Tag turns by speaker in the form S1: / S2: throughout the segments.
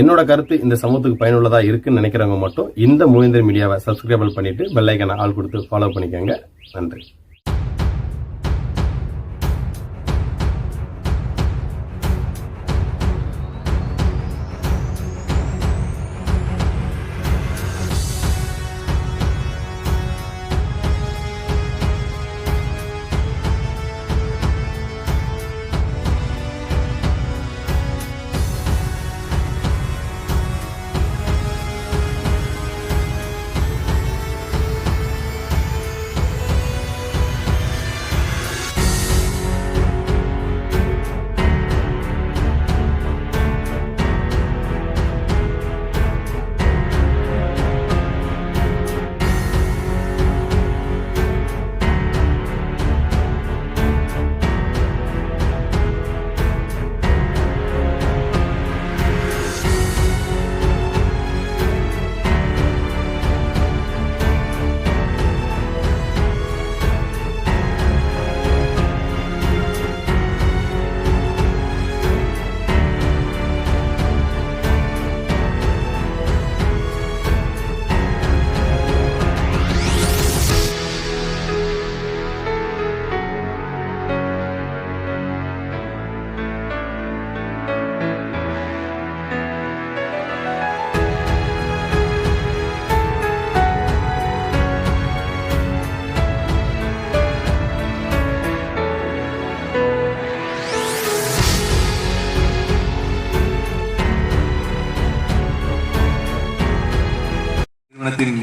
S1: என்னோட கருத்து இந்த சமூகத்துக்கு பயனுள்ளதாக இருக்குன்னு நினைக்கிறவங்க மட்டும் இந்த மூவேந்தர் மீடியாவை சப்ஸ்கிரைபல் பண்ணிட்டு பெல் ஆள் கொடுத்து ஃபாலோ பண்ணிக்கோங்க. நன்றி.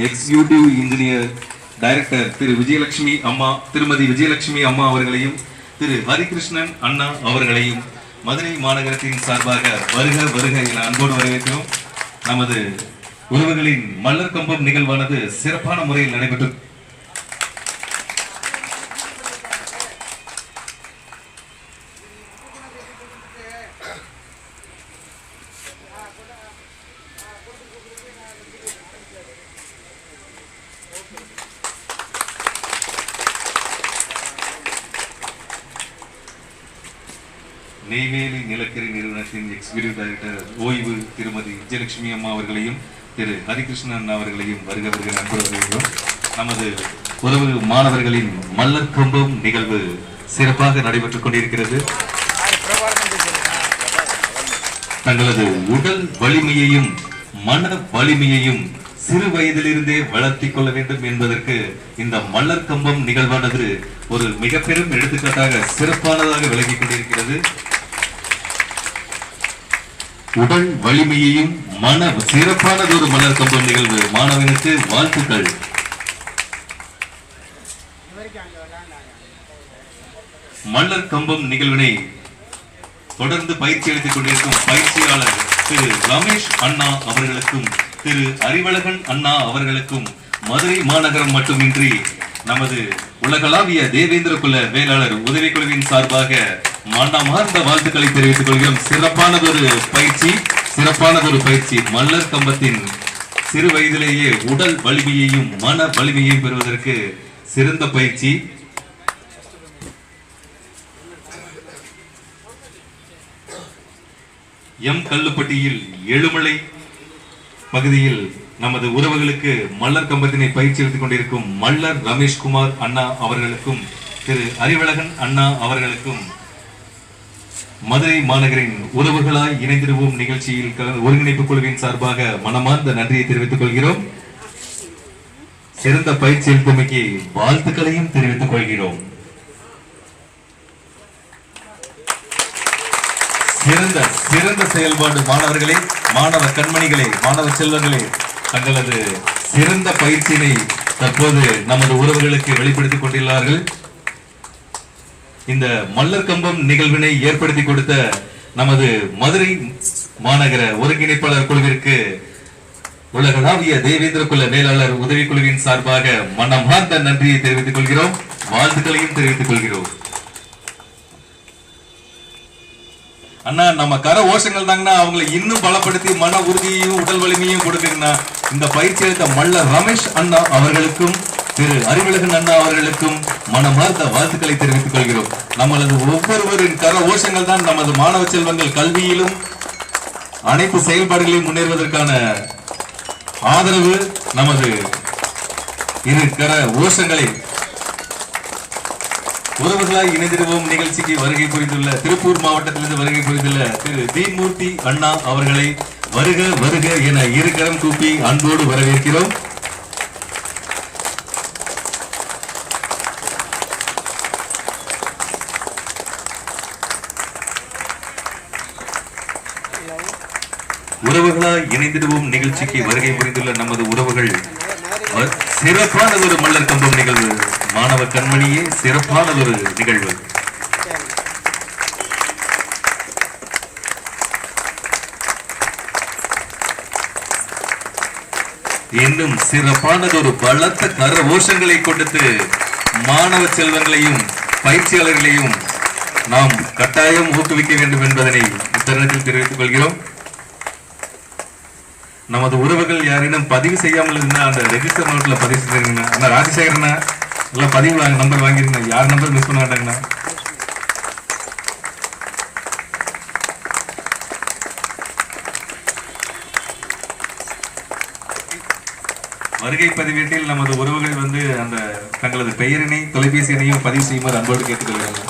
S2: எக்ஸிகியூட்டிவ் இன்ஜினியர் டைரக்டர் திரு விஜயலட்சுமி அம்மா திருமதி விஜயலட்சுமி அம்மா அவர்களையும் திரு ஹரிகிருஷ்ணன் அண்ணா அவர்களையும் மதுரை மாநகரத்தின் சார்பாக வருக வருக என அன்போடு வரவேற்கிறோம். நமது உறவுகளின் மல்லர் கம்பம் நிகழ்வானது சிறப்பான முறையில் நடைபெற்று நெய்வேலி நிலக்கரி நிறுவனத்தின் எக்ஸிகியூட்டிவ் டைரக்டர் ஓய்வு திருமதி விஜயலட்சுமி அம்மா அவர்களையும் திரு ஹரிகிருஷ்ணன் அண்ணா அவர்களையும் வருகிறவர்கள் நண்பர்களையும் நமது உறவு மாணவர்களின் மல்லர் கம்பம் நிகழ்வு சிறப்பாக நடைபெற்றுக் கொண்டிருக்கிறது. தங்களது உடல் வலிமையையும் மன வலிமையையும் சிறு வயதிலிருந்தே வளர்த்திக் கொள்ள வேண்டும் என்பதற்கு இந்த மல்லர் கம்பம் நிகழ்வானது ஒரு மிக பெரும் எடுத்துக்காட்டாக சிறப்பானதாக விளங்கிக் கொண்டிருக்கிறது. உடல் வலிமையையும் மன சிறப்பானது ஒரு மலர் கம்பம் நிகழ்வு. மாணவனுக்கு வாழ்த்துக்கள். மல்லர் கம்பம் நிகழ்வினை தொடர்ந்து பயிற்சி அளித்துக் கொண்டிருக்கும் பயிற்சியாளர் திரு ரமேஷ் அண்ணா அவர்களுக்கும் திரு அறிவழகன் அண்ணா அவர்களுக்கும் மதுரை மாநகரம் மட்டுமின்றி நமது உலகளாவிய தேவேந்திர குல வேளாளர் உதவிக்குழுவின் சார்பாக மனமார்ந்த வாழ்த்துக்களை தெரிவித்துக் கொள்கிறோம். சிறப்பானதொரு பயிற்சி சிறப்பானதொரு பயிற்சி. மல்லர் கம்பத்தின் சிறு வயதிலேயே உடல் வலிமையையும் மன வலிமையையும் பெறுவதற்கு சிறந்த பயிற்சி. எம் கல்லுப்பட்டியில் எழுமலை பகுதியில் நமது உறவுகளுக்கு மல்லர் கம்பத்தினை பயிற்சி எடுத்துக் கொண்டிருக்கும் மல்லர் ரமேஷ்குமார் அண்ணா அவர்களுக்கும் திரு அறிவழகன் அண்ணா அவர்களுக்கும் மதுரை மாநகரின் உறவுகளாய் இணைந்திருவோம் நிகழ்ச்சியில் ஒருங்கிணைப்பு குழுவின் சார்பாக மனமார்ந்த நன்றியை தெரிவித்துக் கொள்கிறோம். சிறந்த பயிற்சி அளித்தமைக்கு வாழ்த்துக்களையும் தெரிவித்துக் கொள்கிறோம். சிறந்த சிறந்த செயல்பாடு மாணவர்களே மாணவ கண்மணிகளே மாணவ செல்வங்களே தங்களது சிறந்த பயிற்சியினை தற்போது நமது உறவுகளுக்கு வெளிப்படுத்திக் கொண்டுள்ளார்கள் இந்த மல்லர் கம்பம் நிகழ்வினை ஏற்படுத்தி கொடுத்த நமது மதுரை மாநகர ஒருங்கிணைப்பாளர் குழுவிற்கு உலகளாவிய தேவேந்திர குல மேலாளர் உதவிக்குழுவின் சார்பாக மனமார்ந்த நன்றியை தெரிவித்துக் கொள்கிறோம். வாழ்த்துக்களையும் தெரிவித்துக் கொள்கிறோம். அண்ணா நம்ம கர ஓஷங்கள் தாங்கண்ணா அவங்களை இன்னும் பலப்படுத்தி மன உறுதியையும் உடல் வலிமையும் கொடுக்குங்கண்ணா. இந்த பயிற்சி அளித்த மல்லர் ரமேஷ் அண்ணா அவர்களுக்கும் திரு அறிவழகன் அண்ணா அவர்களுக்கும் மனமார்ந்த வாழ்த்துக்களை தெரிவித்துக் கொள்கிறோம். நம்மளது ஒவ்வொருவரின் கர ஓஷங்கள் தான் நமது மாணவ செல்வங்கள் கல்வியிலும் அனைத்து செயல்பாடுகளையும் முன்னேறுவதற்கான ஆதரவு நமது இரு கர ஓஷங்களை உறவுகளாய் இணைந்திருவோம். நிகழ்ச்சிக்கு வருகை புரிந்துள்ள திருப்பூர் மாவட்டத்திலிருந்து வருகை புரிந்துள்ள திரு தீமூர்த்தி அண்ணா அவர்களை வருக வருக என இருகரம் கூப்பி அன்போடு வரவேற்கிறோம். உறவுகளாய் இணைந்திடுவோம் நிகழ்ச்சிக்கு வருகை புரிந்துள்ள நமது உறவுகள். சிறப்பான ஒரு மல்லர் கம்பம் நிகழ்வு. மாணவ கண்மணியே சிறப்பான ஒரு நிகழ்வு. இன்னும் சிறப்பானதொரு பலத்த கர ஓஷங்களை கொடுத்து மாணவ செல்வங்களையும் பயிற்சியாளர்களையும் நாம் கட்டாயம் ஊக்குவிக்க வேண்டும் என்பதனை இத்தருணத்தில் தெரிவித்துக் கொள்கிறோம். நமது உறவுகள் யாரேனும் பதிவு செய்யாமல் இருந்தா அந்த ரெஜிஸ்டர் நோட்டில் பதிவு செஞ்சிருங்க அண்ணா ராஜசேகரண்ணா எல்லாம் பதிவு வாங்க நம்பர் வாங்கிருங்க யார் நம்பர் மிஸ் பண்ண மாட்டாங்கண்ணா வருகை பதிவேட்டில் நமது உறவுகள் வந்து அந்த தங்களது பெயரினை தொலைபேசி எண்ணையும் பதிவு செய்யுமாறு அன்போடு கேட்டுக்கொள்கிறாங்க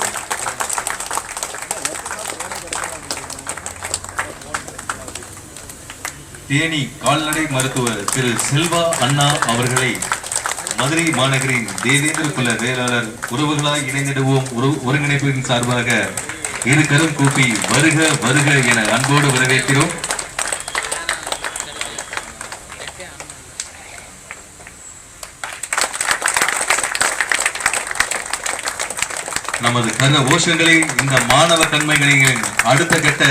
S2: தேனி கால்நடை மருத்துவர் திரு செல்வா அண்ணா அவர்களை மதுரை மாநகரின் தேவேந்திர குல வேளாளர் உறவுகளாய் இணைந்திடுவோம். ஒருங்கிணைப்பின் சார்பாக இரு கரும் கூப்பி வருக வருக என அன்போடு வரவேற்கிறோம். நமது கர ஓஷங்களை இந்த மாணவ தன்மைகளின் அடுத்த கட்ட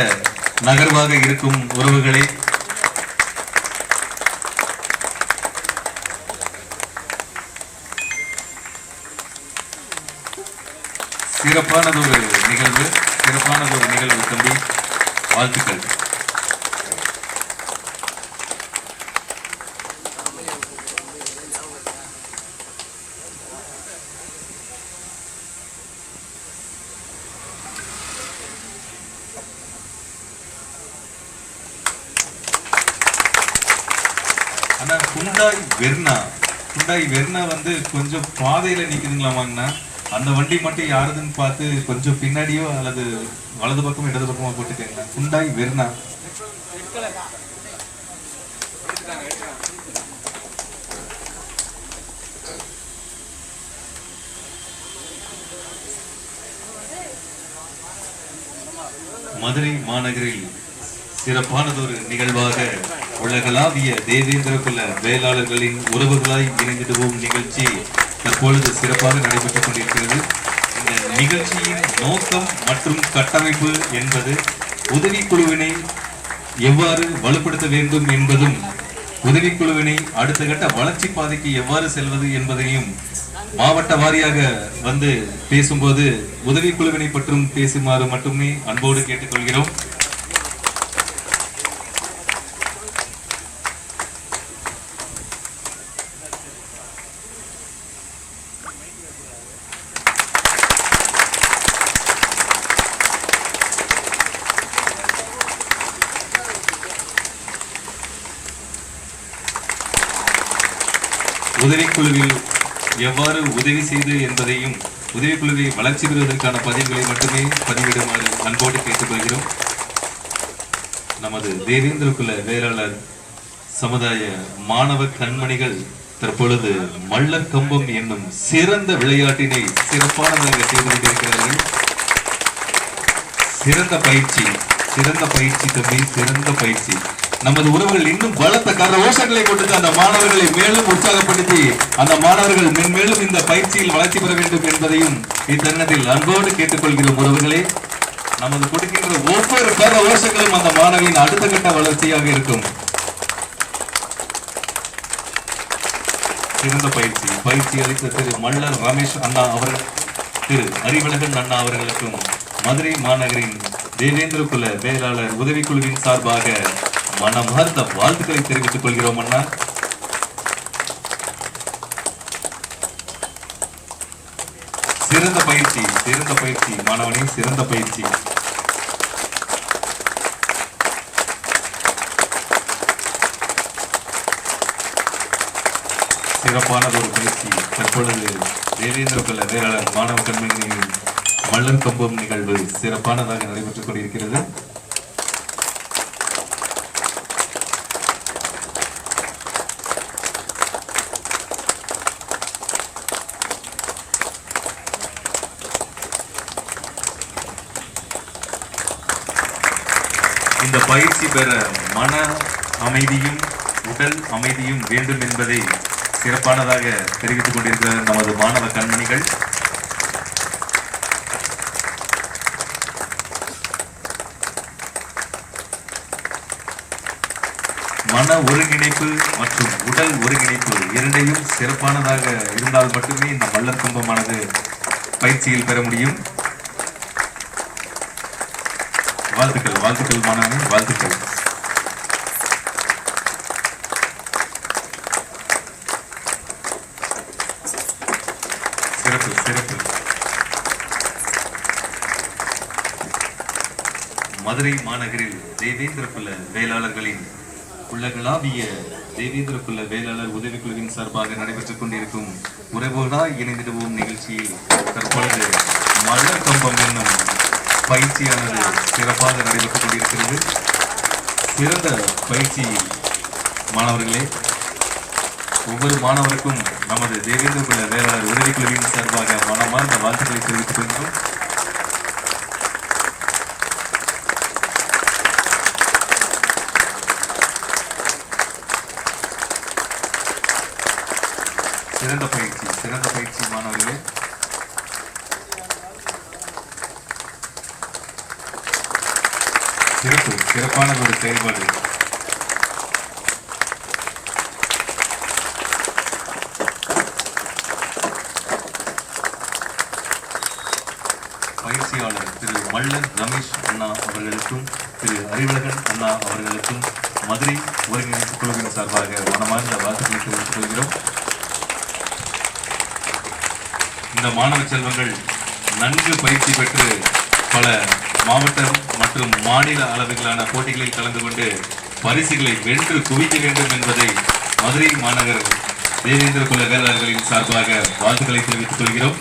S2: நகர்வாக இருக்கும் உறவுகளை. சிறப்பானது ஒரு நிகழ்வு சிறப்பானது ஒரு நிகழ்வு தம்பி. வாழ்த்துக்கள். ஆனா குண்டாய் வெர்னா குண்டாய் வெர்னா வந்து கொஞ்சம் பாதையில நிக்குதுங்களாமாங்கண்ணா அந்த வண்டி மட்டும் யாருதுன்னு பார்த்து கொஞ்சம் பின்னாடியோ அல்லது வலது பக்கம் இடது பக்கமோ போட்டுக்கங்க குண்டாய் வெர்னா மதுரை மாநகரில் சிறப்பானதொரு நிகழ்வாக உலகளாவிய தேவேந்திர குல வேளாளர்களின் உறவுகளாய் இணைந்திடுவோம் நிகழ்ச்சி தற்பொழுது சிறப்பாக நடைபெற்றுக் கொண்டிருக்கிறது. இந்த நிகழ்ச்சியின் நோக்கம் மற்றும் கட்டமைப்பு என்பது உதவிக்குழுவினை எவ்வாறு வலுப்படுத்த வேண்டும் என்பதும் உதவிக்குழுவினை அடுத்த கட்ட வளர்ச்சி பாதைக்கு எவ்வாறு செல்வது என்பதையும் மாவட்ட வாரியாக வந்து பேசும்போது உதவிக்குழுவினை பற்றும் பேசுமாறு மட்டுமே அன்போடு கேட்டுக்கொள்கிறோம். உதவிக்குழுவில் எவ்வாறு உதவி செய்து என்பதையும் உதவிக்குழுவை வளர்ச்சி பெறுவதற்கான பதிவுகளை மட்டுமே பதிவிடுமாறு அன்போடு கேட்டுக்கொள்கிறோம். நமது தேவேந்திர குல வேளாளர் சமுதாய மாணவ கண்மணிகள் தற்பொழுது மல்லர் கம்பம் என்னும் சிறந்த விளையாட்டினை சிறப்பானதாக செய்து கொண்டிருக்கிறார்கள். சிறந்த பயிற்சி சிறந்த பயிற்சி தம்பி சிறந்த பயிற்சி. நமது உறவுகள் இன்னும் பலத்த கர கொடுத்து அந்த மாணவர்களை மேலும் உற்சாகப்படுத்தி அந்த மாணவர்கள் மென்மேலும் இந்த பயிற்சியில் வளர்ச்சி பெற வேண்டும் என்பதையும் இத்தருணத்தில் அன்போடு கேட்டுக்கொள்கிறோம் உறவுகளே. நமது கொடுக்கின்ற ஒவ்வொரு கர அந்த மாணவியின் அடுத்த கட்ட வளர்ச்சியாக இருக்கும். சிறந்த பயிற்சி. பயிற்சி அளித்த திரு மல்லர் ரமேஷ் அண்ணா அவர்கள் திரு அறிவழகன் அண்ணா அவர்களுக்கும் மதுரை மாநகரின் தேவேந்திர குல வேளாளர் உதவிக்குழுவின் சார்பாக மனமார்ந்த வாழ்த்துக்களை தெரிவித்துக் கொள்கிறோம் அண்ணா. சிறந்த பயிற்சி சிறந்த பயிற்சி மாணவனே சிறந்த பயிற்சி. சிறப்பானதொரு பயிற்சி. தற்பொழுது தேவேந்திர குல வேளாளர் மாணவ கண்மணி மல்லன் கம்பம் நிகழ்வு சிறப்பானதாக நடைபெற்றுக் கொண்டிருக்கிறது. இந்த பயிற்சி பெற மன அமைதியும் உடல் அமைதியும் வேண்டும் என்பதை சிறப்பானதாக தெரிவித்துக் கொண்டிருக்கிற நமது மாணவ கண்மணிகள். மன ஒருங்கிணைப்பு மற்றும் உடல் ஒருங்கிணைப்பு இரண்டையும் சிறப்பானதாக இருந்தால் மட்டுமே இந்த மல்லர் கும்பமானது பயிற்சியில் பெற முடியும். வாழ்த்துக்கள். வாழ்த்துக்கள் மாணவர்கள் வாழ்த்துக்கள். சிறப்பு சிறப்பு. மதுரை மாநகரில் தேவேந்திர குல வேளாளர்களின் உலகளாவிய தேவேந்திர குல வேளாளர் உதவிக்குழுவின் சார்பாக நடைபெற்றுக் கொண்டிருக்கும் உறவுகளா இணைந்திடுவோம் நிகழ்ச்சியில் தற்பொழுது மலர் கம்பம் என்னும் பயிற்சியானது சிறப்பாக நடைபெற்றுக் கொண்டிருக்கிறது சிறந்த பயிற்சி மாணவர்களே ஒவ்வொரு மாணவருக்கும் நமது தேவேந்திர குல வேளாளர் உதவிக்குழுவின் சார்பாக மனமார்ந்த வாழ்த்துக்களை தெரிவித்துக் கொள்கிறோம். சிறந்த பயிற்சி சிறந்த பயிற்சி மாணவர்களே சிறப்பு சிறப்பான ஒரு செயல்பாடு. பயிற்சியாளர் திரு மல்லன் ரமேஷ் அண்ணா அவர்களுக்கும் திரு அறிவழகன் அண்ணா அவர்களுக்கும் மதுரை ஒருங்கிணைப்பு குழுவின் சார்பாக மனமார்ந்த வாழ்த்துக்களை தெரிவித்துக் கொள்கிறோம். இந்த மாணவ செல்வங்கள் நன்கு பயிற்சி பெற்று பல மாவட்டம் மற்றும் மாநில அளவிலான போட்டிகளில் கலந்து கொண்டு பரிசுகளை வென்று குவிக்க வேண்டும் என்பதை மதுரை மாநகர் தேவேந்திர குல வேளாளர்களின் சார்பாக வாழ்த்துக்களை தெரிவித்துக் கொள்கிறோம்.